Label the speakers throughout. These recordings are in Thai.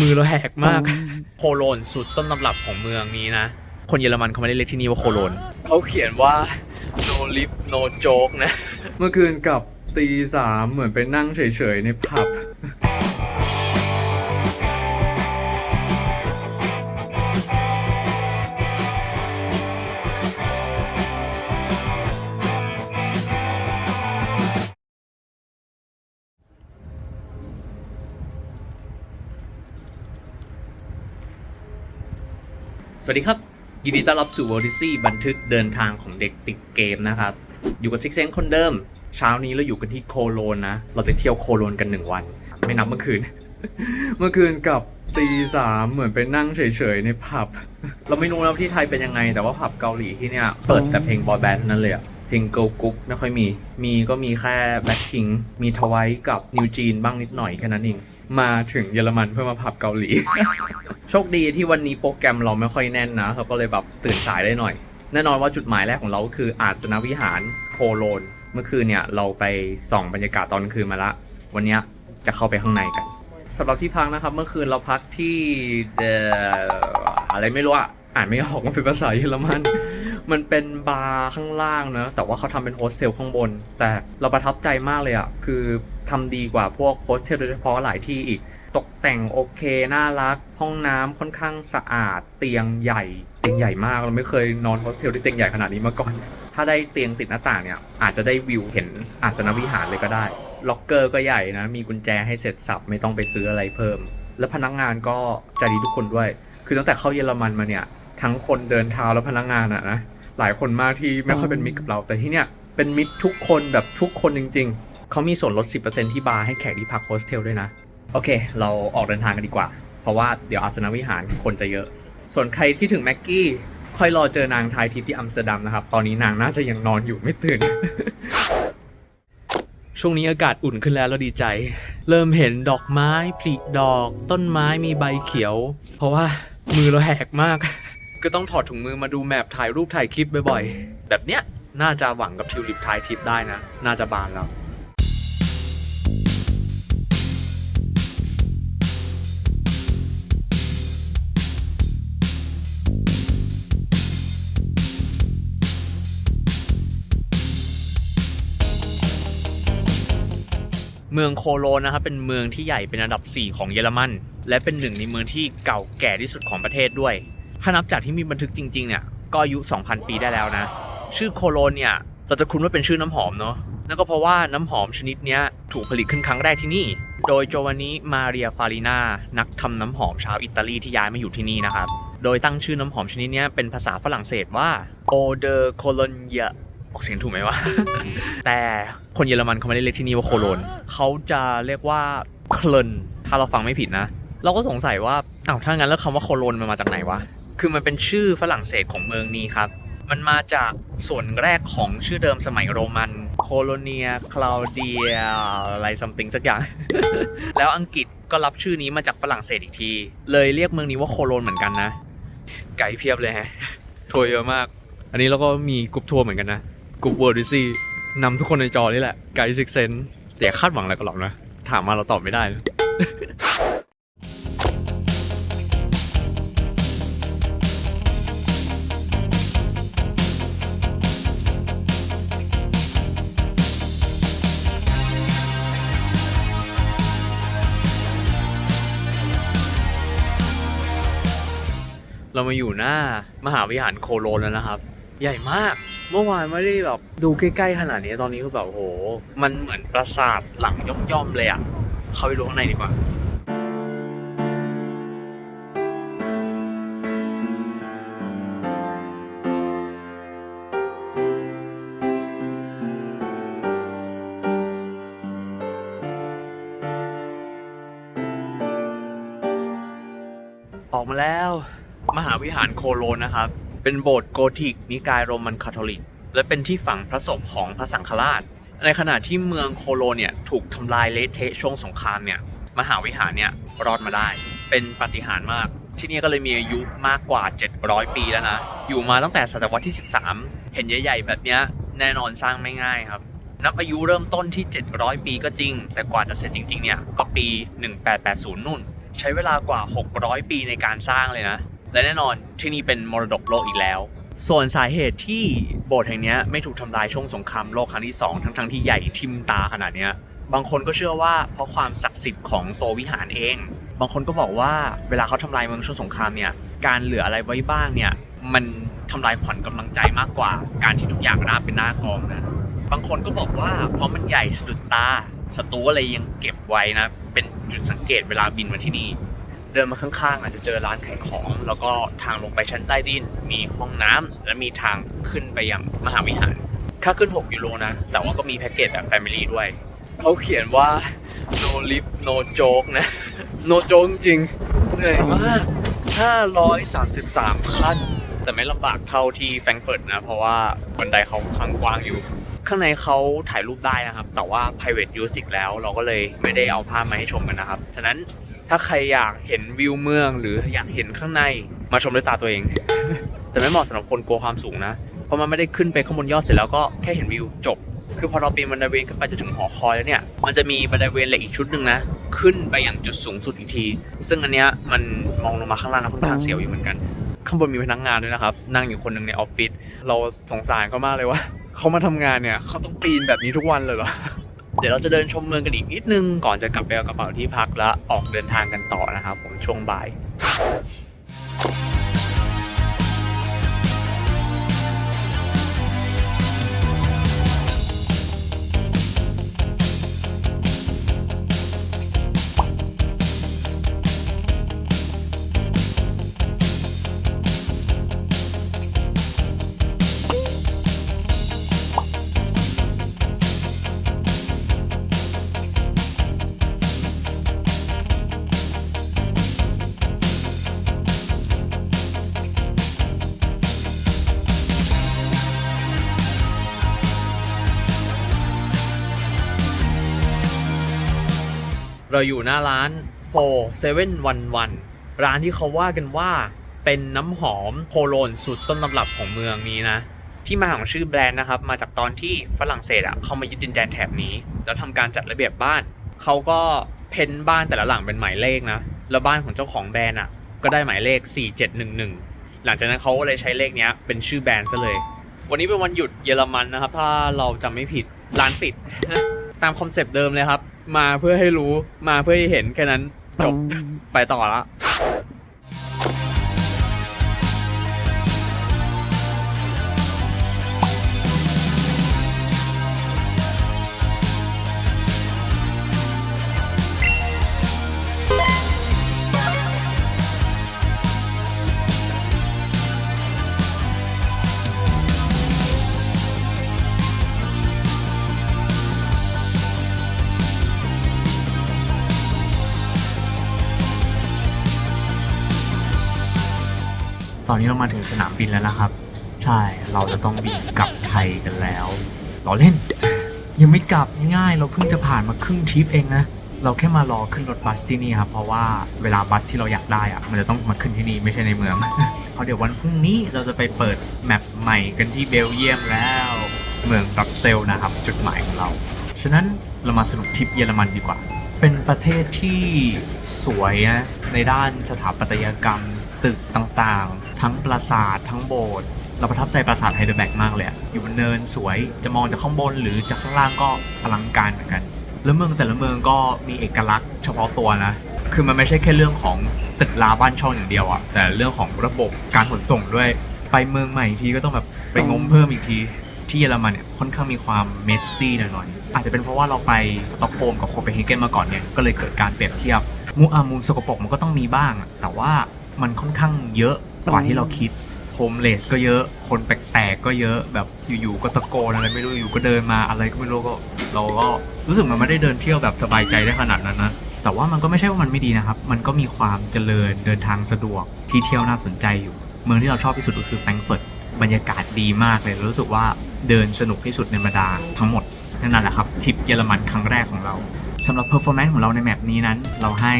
Speaker 1: มือเราแหกมาก โคโลนสุดต้นตำรับของเมืองนี้นะ คนเยอรมันเขาไม่ได้เรียกที่นี่ว่าโคโลนเขาเขียนว่า no lift no joke นะ
Speaker 2: เมื่อคืนกลับตีสามเหมือนไปนั่งเฉยๆในผับ
Speaker 1: สวัสดีครับ ยินดีต้อนรับสู่ Odyssey บันทึกเดินทางของเด็กติดเกมนะครับ อยู่กับซิกเซนคนเดิม เช้านี้เราอยู่กันที่โคโลนนะ เราจะเที่ยวโคโลนกันหนึ่งวัน ไม่นับเมื่อคืน
Speaker 2: เมื่อคืนกับตีสามเหมือนไปนั่งเฉยๆในผับ
Speaker 1: เราไม่รู้นะที่ไทยเป็นยังไง แต่ว่าผับเกาหลีที่เนี่ยเปิดแต่เพลงบอยแบนด์นั้นเลยอะเพลงเกิลกรุ๊ปไม่ค่อยมี มีก็มีแค่แบ็คพิงมีทวายกับนิวจีนบ้างนิดหน่อยแค่นั้นเอง
Speaker 2: มาถึงเยอรมันเพื่อมาผับเกาหลี
Speaker 1: โชคดีที่วันนี้โปรแกรมเราไม่ค่อยแน่นนะเราก็เลยแบบตื่นสายได้หน่อย แน่นอนว่าจุดหมายแรกของเราก็คืออาจสนวิหารโคโลน เมื่อคืนเนี่ยเราไปส่องบรรยากาศตอนกลางคืนมาละ วันนี้จะเข้าไปข้างในกันสำหรับที่พักนะครับ เมื่อคืนเราพักที่เอ่อะไรไม่รู้อะอ่านไม่ออกมันเป็นภาษาเยอรมัน มันเป็นบาร์ข้างล่างเนะแต่ว่าเขาทำเป็นโฮสเทลข้างบน แต่เราประทับใจมากเลยอะคือทำดีกว่าพวกโฮสเทลโดยเฉพาะหลายที่อีก ตกแต่งโอเค น่ารัก ห้องน้ำค่อนข้างสะอาด เตียงใหญ่ เตียงใหญ่มาก เราไม่เคยนอนโฮสเทลที่เตียงใหญ่ขนาดนี้มาก่อน ถ้าได้เตียงติดหน้าต่างเนี่ย อาจจะได้วิวเห็นอาสนวิหารเลยก็ได้ ล็อกเกอร์ก็ใหญ่นะ มีกุญแจให้เสร็จสับ ไม่ต้องไปซื้ออะไรเพิ่ม และพนักงานก็ใจดีทุกคนด้วย คือตั้งแต่เข้าเยอรมันมาเนี่ย ทั้งคนเดินเท้าและพนักงานอะนะ หลายคนมากที่ไม่ค่อยเป็นมิตรกับเรา แต่ที่เนี่ยเป็นมิตรทุกคนแบบทุกคนจริง ๆ เขามีส่วนลด 10%ที่บาร์ให้แขกที่พักโฮสเทลด้วยนะ โอเค เราออกเดินทางกันดีกว่า เพราะว่าเดี๋ยวอาสนวิหารคนจะเยอะ ส่วนใครที่ถึงแม็กกี้ค่อยรอเจอนางทายทิพย์ที่อัมสเตอร์ดัมนะครับ ตอนนี้นางน่าจะยังนอนอยู่ไม่ตื่น ช่วงนี้อากาศอุ่นขึ้นแล้วเราดีใจ เริ่มเห็นดอกไม้ผลิดอก ต้นไม้มีใบเขียว เพราะว่ามือเราแหกมาก ก็ต้องถอดถุงมือมาดูแมพถ่ายรูปถ่ายคลิปบ่อยๆ แบบเนี้ยน่าจะหวังกับทิวลิปทายทริปได้นะ น่าจะบานแล้วเมืองโคโลนนะครับเป็นเมืองที่ใหญ่เป็นอันดับ 4 ของเยอรมัน และเป็นหนึ่งในเมืองที่เก่าแก่ที่สุดของประเทศด้วย ถ้านับจากที่มีบันทึกจริง ๆ เนี่ย ก็อายุ 2,000 ปีได้แล้วนะ ชื่อโคโลนเนี่ย เราจะคุ้นว่าเป็นชื่อน้ำหอมเนาะ นั่นก็เพราะว่าน้ำหอมชนิดนี้ถูกผลิตขึ้นครั้งแรกที่นี่ โดยโจวานิมาเรียฟารินานักทำน้ำหอมชาวอิตาลีที่ย้ายมาอยู่ที่นี่นะครับ โดยตั้งชื่อน้ำหอมชนิดนี้เป็นภาษาฝรั่งเศสว่า Eau de Cologne ออกเสียงถูกไหมวะ แต่คนเยอรมันเขาไม่ได้เรียกที่นี่ว่าโคโลน เขาจะเรียกว่าเคลนถ้าเราฟังไม่ผิดนะ เราก็สงสัยว่าอ้าวถ้างั้นแล้วคำว่าโคโลนมันมาจากไหนวะ คือมันเป็นชื่อฝรั่งเศสของเมืองนี้ครับ มันมาจากส่วนแรกของชื่อเดิมสมัยโรมันโคโลเนียคลาวเดียอะไรซัมติงสักอย่าง แล้วอังกฤษก็รับชื่อนี้มาจากฝรั่งเศสอีกที เลยเรียกเมืองนี้ว่าโคโลนเหมือนกันนะ ไกด์เพียบเลยฮะทัวร์เยอะมาก อันนี้เราก็มีกรุ๊ปทัวร์เหมือนกันนะกรุ๊ปเวิร์ดดิซี่นำทุกคนในจอนี่แหละไกด์ซิกเซนแต่คาดหวังอะไรกันหรอกนะ ถามมาเราตอบไม่ได้ เรามาอยู่หน้ามหาวิหารโคโลนแล้วนะครับ ใหญ่มาก เมื่อวานไม่ได้แบบดูใกล้ๆขนาดนี้ตอนนี้คือแบบโห มันเหมือนปราสาทหลังย่อมๆเลยอะเข้าไปดูข้างในดีกว่าออกมาแล้ว มหาวิหารโคโลนนะครับ เป็นโบสถ์โกธิกนิกายโรมันคาทอลิก และเป็นที่ฝังพระศพของพระสังฆราช ในขณะที่เมืองโคโลเนี่ยถูกทำลายเละเทะช่วงสงครามเนี่ยมหาวิหารเนี่ยรอดมาได้ เป็นปาฏิหาริย์มาก ที่นี่ก็เลยมีอายุมากกว่า 700 ปีแล้วนะ อยู่มาตั้งแต่ศตวรรษที่ 13 เห็นใหญ่ๆ แบบเนี้ยแน่นอนสร้างไม่ง่ายครับ นับอายุเริ่มต้นที่ 700 ปีก็จริง แต่กว่าจะเสร็จจริงๆเนี่ยก็ปี 1880 นู่น ใช้เวลากว่า 600 ปีในการสร้างเลยนะ และแน่นอนที่นี่เป็นมรดกโลกอีกแล้ว ส่วนสาเหตุที่โบสถ์แห่งนี้ไม่ถูกทำลายช่วงสงครามโลกครั้งที่2ทั้งทั้งๆที่ใหญ่ทิมตาขนาดนี้บางคนก็เชื่อว่าเพราะความศักดิ์สิทธิ์ของตัววิหารเอง บางคนก็บอกว่าเวลาเขาทำลายเมืองช่วงสงครามเนี่ยการเหลืออะไรไว้บ้างเนี่ยมันทำลายขวัญกำลังใจมากกว่า การที่ทุกอย่างน้าเป็นหน้ากองนะบางคนก็บอกว่าเพราะมันใหญ่สะดุดตาศัตรูอะไรยังเก็บไว้นะ เป็นจุดสังเกตเวลาบินมาที่นี่ เดินมาข้างๆ อาจจะเจอร้านขายของ แล้วก็ทางลงไปชั้นใต้ดิน มีห้องน้ำและมีทางขึ้นไปยังมหาวิหารค่าขึ้น 6 ยูโรนะ แต่ว่าก็มีแพ็กเกจแบบ Family ด้วย เขาเขียนว่า no lift no joke นะ no joke จริง เหนื่อยมาก 533 ขั้น แต่ไม่ลำบากเท่าที่แฟรงเฟิร์ตนะ เพราะว่าบันไดเขาค้างกว้างอยู่ ข้างในเขาถ่ายรูปได้นะครับ แต่ว่า private use อีกแล้ว เราก็เลยไม่ได้เอาภาพมาให้ชมกันนะครับ ฉะนั้น ถ้าใครอยากเห็นวิวเมือง หรืออยากเห็นข้างในมาชมด้วยตาตัวเอง แต่ไม่เหมาะสำหรับคนกลัวความสูงนะ เพราะมันไม่ได้ขึ้นไปข้างบนยอดเสร็จแล้วก็แค่เห็นวิวจบ คือพอเราปีนบันไดเวรขึ้นไปจะถึงหอคอยแล้วเนี่ย มันจะมีบันไดเวรเหล็กอีกชุดหนึ่งนะ ขึ้นไปยังจุดสูงสุดอีกที ซึ่งอันเนี้ยมันมองลงมาข้างล่างแล้วค่อนข้างเสียวอยู่เหมือนกัน ข้างบนมีพนักงานด้วยนะครับ นั่งอยู่คนหนึ่งในออฟฟิศ เราสงสารเขามากเลยว่าเขามาทำงานเนี่ยเขาต้องปีนแบบนี้ทุกวันเลยเหรอ เดี๋ยวเราจะเดินชมเมืองกันอีกนิดนึง ก่อนจะกลับไปเอากระเป๋าที่พักแล้วออกเดินทางกันต่อนะครับผมช่วงบ่าย เราอยู่หน้าร้าน 4 711 ร้านที่เขาว่ากันว่าเป็นน้ำหอมโคโลนสุดต้นตำรับของเมืองนี้นะ ที่มาของชื่อแบรนด์นะครับ มาจากตอนที่ฝรั่งเศสอะเข้ามายึดดินแดนแถบนี้ แล้วทำการจัดระเบียบบ้าน เขาก็เพ้นบ้านแต่ละหลังเป็นหมายเลขนะ แล้วบ้านของเจ้าของแบรนด์อะก็ได้หมายเลข 4711 หลังจากนั้นเขาก็เลยใช้เลขนี้เป็นชื่อแบรนด์ซะเลย วันนี้เป็นวันหยุดเยอรมันนะครับ ถ้าเราจำไม่ผิด ร้านปิด ตามคอนเซปต์เดิมเลยครับ มาเพื่อให้รู้มาเพื่อให้เห็นแค่นั้นจบไปต่อละ ตอนนี้เรามาถึงสนามบินแล้วนะครับ ใช่ เราจะต้องบินกลับไทยกันแล้วราเล่น ยังไม่กลับง่ายๆ เราเพิ่งจะผ่านมาครึ่งทริปเองนะ เราแค่มารอขึ้นรถบัสที่นี่ครับ เพราะว่าเวลาบัสที่เราอยากได้อะมันจะต้องมาขึ้นที่นี่ไม่ใช่ในเมือง เพราะเดี๋ยววันพรุ่งนี้เราจะไปเปิดแมปใหม่กันที่เบลเยียมแล้ว เมืองบรัสเซลนะครับ จุดหมายของเรา ฉะนั้นเรามาสนุกทริปเยอรมันดีกว่า เป็นประเทศที่สวยนะในด้านสถาปัตยกรรมตึกต่างๆ ทั้งปราสาททั้งโบสถ์เราประทับใจปราสาทไฮเดอร์แบกมากเลยอะอยู่บนเนินสวยจะมองจากข้างบนหรือจากข้างล่างก็อลังการเหมือนกัน แล้วเมืองแต่ละเมืองก็มีเอกลักษณ์เฉพาะตัวนะ คือมันไม่ใช่แค่เรื่องของตึกราบ้านช่องอย่างเดียวอะแต่เรื่องของระบบการขนส่งด้วย ไปเมืองใหม่ทีก็ต้องแบบไปงมเพิ่มอีกที ที่เยอรมันเนี่ยค่อนข้างมีความเมสซี่หน่อยๆอาจจะเป็นเพราะว่าเราไปสต็อกโฮล์มกับโคเปนเฮเกนมาก่อนเนี่ยก็เลยเกิดการเปรียบเทียบมูอามูลสกปรกมันก็ต้องมีบ้าง แต่ว่ามันค่อนข้างเยอะกว่าที่เราคิดโฮมเลสก็เยอะ คนแปลกๆก็เยอะแบบอยู่ๆก็ตะโกนอะไรไม่รู้อยู่ก็เดินมาอะไรก็ไม่รู้ก็เราก็รู้สึกมันไม่ได้เดินเที่ยวแบบสบายใจได้ขนาดนั้นนะแต่ว่ามันก็ไม่ใช่ว่ามันไม่ดีนะครับ มันก็มีความเจริญเดินทางสะดวกที่เที่ยวน่าสนใจอยู่ เมืองที่เราชอบที่สุดก็คือแฟรงก์เฟิร์ตบรรยากาศดีมากเลยรู้สึกว่า เดินสนุกที่สุดในบรรดาทั้งหมด นั่นแหละครับทริปเยอรมันครั้งแรกของเราสำหรับเพอร์ฟอร์แมนซ์ของเราในแมปนี้นั้น เราให้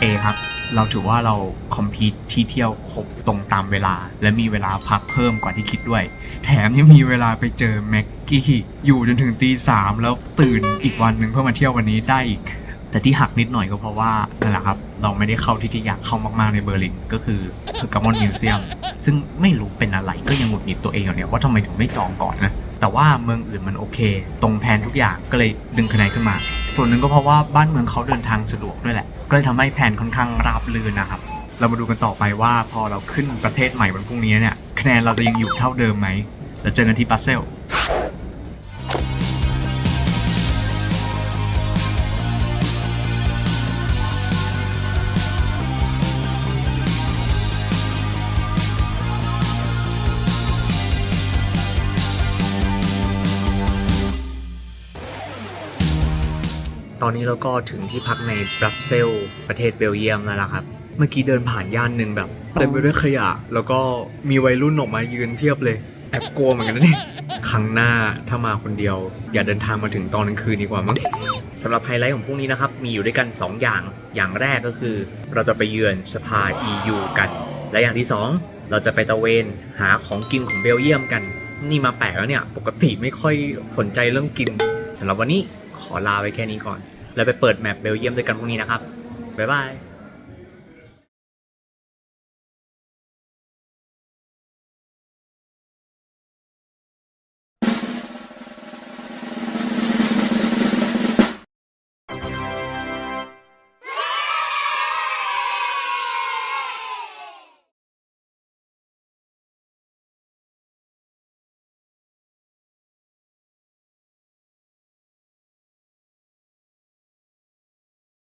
Speaker 1: A ครับ เราถือว่าเราคอมพีทที่เที่ยวครบตรงตามเวลา และมีเวลาพักเพิ่มกว่าที่คิดด้วย แถมยังมีเวลาไปเจอแม็กกี้อยู่จนถึงตีสามแล้วตื่นอีกวันหนึ่งเพื่อมาเที่ยววันนี้ได้อีก แต่ที่หักนิดหน่อยก็เพราะว่านั่นแหละครับ เราไม่ได้เข้าที่ที่อยากเข้ามากๆในเบอร์ลินก็คือคือกามอนมิวเซียมซึ่งไม่รู้เป็นอะไรก็ยังหงุดหงิดตัวเองอยู่เนี่ยว่าทำไมถึงไม่จองก่อนนะแต่ว่าเมืองอื่นมันโอเค ตรงแผนทุกอย่างก็เลยดึงคะแนนขึ้นมา ส่วนหนึ่งก็เพราะว่าบ้านเมืองเขาเดินทางสะดวกด้วยแหละ ก็เลยทำให้แผนค่อนข้างราบรื่นนะครับ เรามาดูกันต่อไปว่าพอเราขึ้นประเทศใหม่วันพรุ่งนี้เนี่ยคะแนนเราจะยังอยู่เท่าเดิมไหมแล้วเจอกันที่บัสเซล ตอนนี้เราก็ถึงที่พักในบรัสเซลส์ประเทศเบลเยียมแล้วล่ะครับ เมื่อกี้เดินผ่านย่านหนึ่งแบบเต็มไปด้วยขยะ แล้วก็มีวัยรุ่นออกมายืนเทียบเลยแอบกลัวเหมือนกันนะเนี่ยครั้งหน้าถ้ามาคนเดียว อย่าเดินทางมาถึงตอนกลางคืนดีกว่ามั้งสำหรับไฮไลท์ของพรุ่งนี้นะครับ มีอยู่ด้วยกัน 2 อย่าง อย่างแรกก็คือ เราจะไปเยือนสภา EU กัน และอย่างที่ 2 เราจะไปตะเวนหาของกินของเบลเยียมกัน นี่มาแปลกแล้วเนี่ย ปกติไม่ค่อยสนใจเรื่องกินสำหรับวันนี้ ขอลาไว้แค่นี้ก่อน แล้วไปเปิดแมปเบลเยียมด้วยกันพรุ่งนี้นะครับ บ๊ายบาย